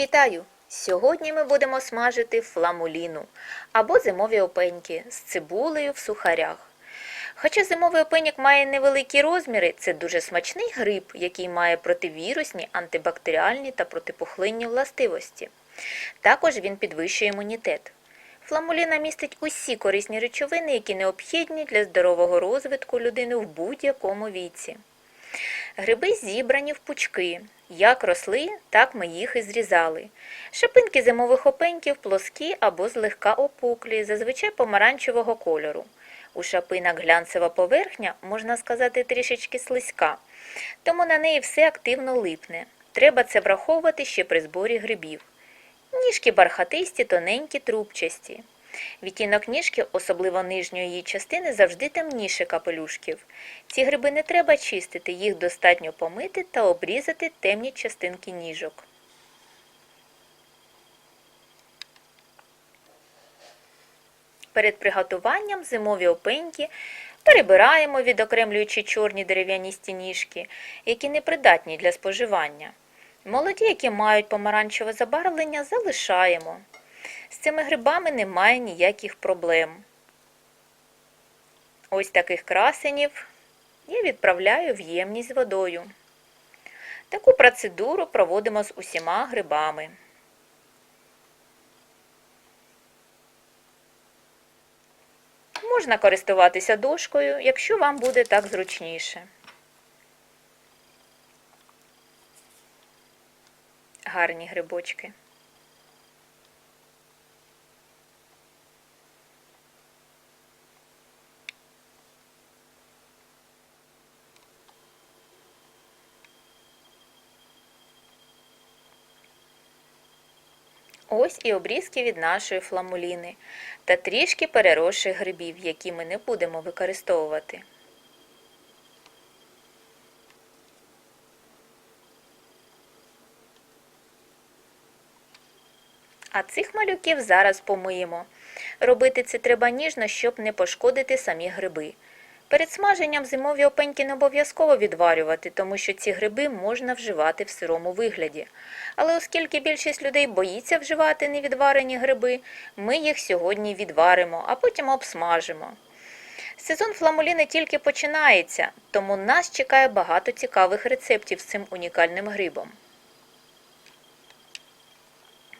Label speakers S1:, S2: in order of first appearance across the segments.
S1: Вітаю! Сьогодні ми будемо смажити фламуліну або зимові опеньки з цибулею в сухарях. Хоча зимовий опеньок має невеликі розміри, це дуже смачний гриб, який має противірусні, антибактеріальні та протипухлинні властивості. Також він підвищує імунітет. Фламуліна містить усі корисні речовини, які необхідні для здорового розвитку людини в будь-якому віці. Гриби зібрані в пучки. Як росли, так ми їх і зрізали. Шипинки зимових опеньків плоскі або злегка опуклі, зазвичай помаранчевого кольору. У шапинок глянцева поверхня, можна сказати, трішечки слизька, тому на неї все активно липне. Треба це враховувати ще при зборі грибів. Ніжки бархатисті, тоненькі, трубчасті. Відтінок ніжки, особливо нижньої її частини, завжди темніше капелюшків. Ці гриби не треба чистити, їх достатньо помити та обрізати темні частинки ніжок. Перед приготуванням зимові опеньки перебираємо, відокремлюючи чорні дерев'яністі ніжки, які непридатні для споживання. Молоді, які мають помаранчеве забарвлення, залишаємо. З цими грибами немає ніяких проблем. Ось таких красенів я відправляю в ємність водою. Таку процедуру проводимо з усіма грибами. Можна користуватися дошкою, якщо вам буде так зручніше. Гарні грибочки. Ось і обрізки від нашої фламуліни та трішки переросших грибів, які ми не будемо використовувати. А цих малюків зараз помиємо. Робити це треба ніжно, щоб не пошкодити самі гриби. Перед смаженням зимові опеньки не обов'язково відварювати, тому що ці гриби можна вживати в сирому вигляді. Але оскільки більшість людей боїться вживати невідварені гриби, ми їх сьогодні відваримо, а потім обсмажимо. Сезон фламуліни тільки починається, тому нас чекає багато цікавих рецептів з цим унікальним грибом.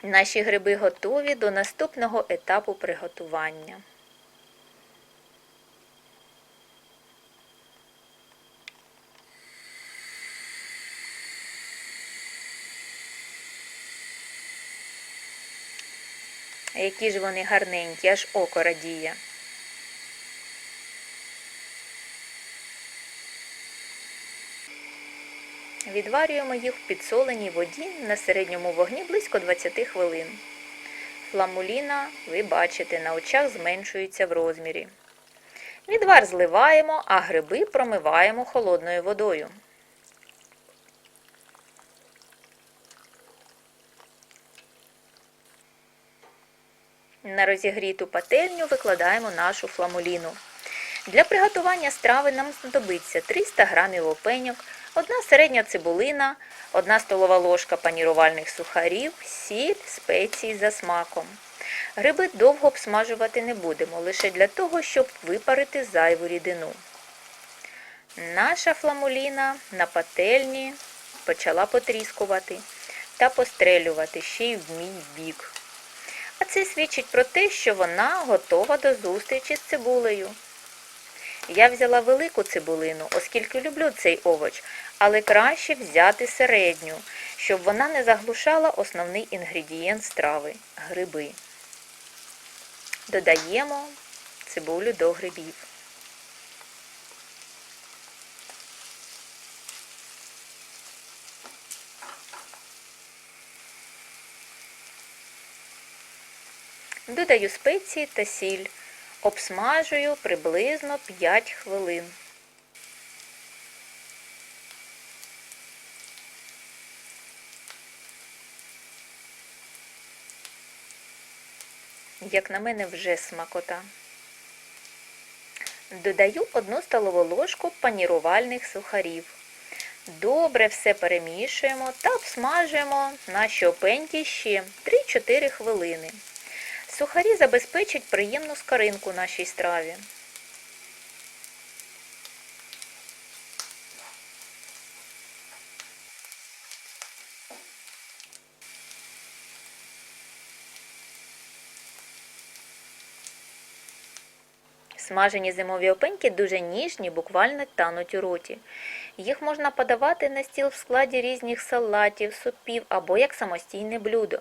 S1: Наші гриби готові до наступного етапу приготування. Які ж вони гарненькі, аж око радіє. Відварюємо їх в підсоленій воді на середньому вогні близько 20 хвилин. Фламуліна, ви бачите, на очах зменшується в розмірі. Відвар зливаємо, а гриби промиваємо холодною водою. На розігріту пательню викладаємо нашу фламуліну. Для приготування страви нам знадобиться 300 г опеньок, одна середня цибулина, одна столова ложка панірувальних сухарів, сіль, спеції за смаком. Гриби довго обсмажувати не будемо, лише для того, щоб випарити зайву рідину. Наша фламуліна на пательні почала потріскувати та пострелювати ще й в мій бік. Це свідчить про те, що вона готова до зустрічі з цибулею. Я взяла велику цибулину, оскільки люблю цей овоч, але краще взяти середню, щоб вона не заглушала основний інгредієнт страви гриби. Додаємо цибулю до грибів. Додаю спеції та сіль. Обсмажую приблизно 5 хвилин. Як на мене, вже смакота. Додаю 1 столову ложку панірувальних сухарів. Добре все перемішуємо та обсмажуємо наші опеньки ще 3-4 хвилини. Сухарі забезпечать приємну скоринку нашій страві. Смажені зимові опеньки дуже ніжні, буквально тануть у роті. Їх можна подавати на стіл в складі різних салатів, супів або як самостійне блюдо.